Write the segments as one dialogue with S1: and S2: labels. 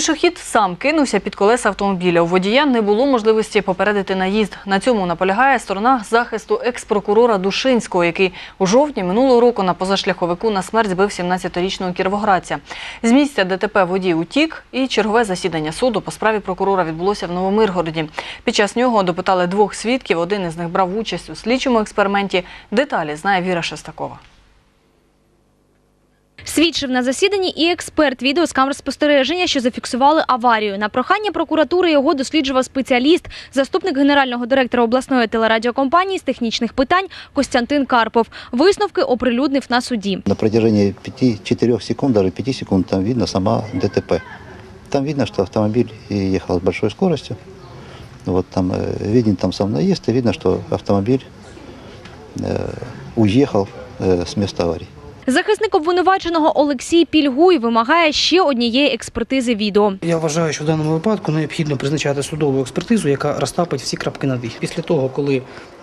S1: Пішохід сам кинувся під колеса автомобіля. У водія не було можливості попередити наїзд. На цьому наполягає сторона захисту екс-прокурора Душинського, який у жовтні минулого року на позашляховику на смерть збив 17-річного кіровоградця. З місця ДТП водій утік, і чергове засідання суду по справі прокурора відбулося в Новомиргороді. Під час нього допитали двох свідків. Один із них брав участь у слідчому експерименті. Деталі знає Віра Шестакова.
S2: Свідчив на засіданні і експерт відео з камер спостереження, що зафіксували аварію. На прохання прокуратури його досліджував спеціаліст, заступник генерального директора обласної телерадіокомпанії з технічних питань Костянтин Карпов. Висновки оприлюднив на суді.
S3: На протяжении 5-4 секунд, даже 5 секунд, там видно сама ДТП. Там видно, что автомобиль ехал с большой скоростью. Вот там э, виден там сам наезд, и видно, что автомобиль э, уехал э, с места аварии.
S2: Захисник обвинуваченого Олексій Пільгуй вимагає ще однієї експертизи відео.
S4: Я вважаю, що в даному випадку необхідно призначати судову експертизу, яка розтапить всі крапки над «і». Після того, коли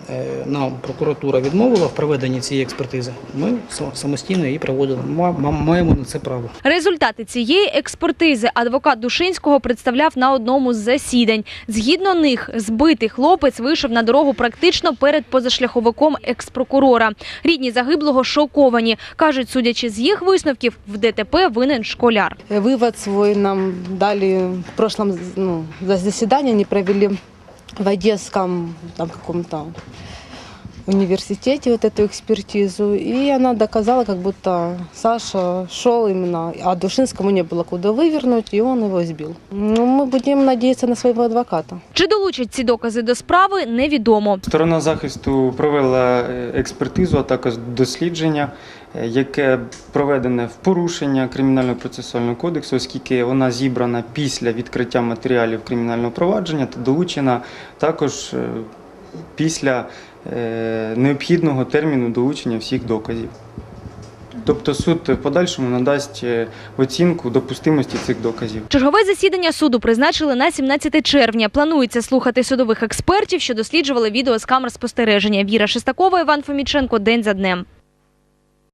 S4: е, нам прокуратура відмовила в проведенні цієї експертизи, ми самостійно її проводили. Ма- ма- Маємо на це право.
S2: Результати цієї експертизи адвокат Душинського представляв на одному з засідань. Згідно них, збитий хлопець вийшов на дорогу практично перед позашляховиком експрокурора. Рідні загиблого шоковані. Кажуть, судячи з їх висновків, в ДТП винен школяр.
S5: Вивод свой нам дали в прошлом ну, за- не провели в Одесском там, каком-то университете вот эту экспертизу, и она доказала, как будто Саша шел именно, а Душинскому не было куда вывернуть, и он его сбил. Ну, мы будем надеяться на своего адвоката.
S2: Чи долучать ці докази до справи, невідомо.
S6: Сторона захисту провела е, експертизу, а також дослідження, е, яке проведене в порушення Кримінального процесуального кодексу, оскільки вона зібрана після відкриття матеріалів кримінального провадження та долучена також е, після е, необхідного терміну долучення всіх доказів. Тобто суд в подальшому надасть е, оцінку допустимості цих доказів.
S2: Чергове засідання суду призначили на 17 червня. Планується слухати судових експертів, що досліджували відео з камер спостереження. Віра Шестакова, Іван Фоміченко. День за днем.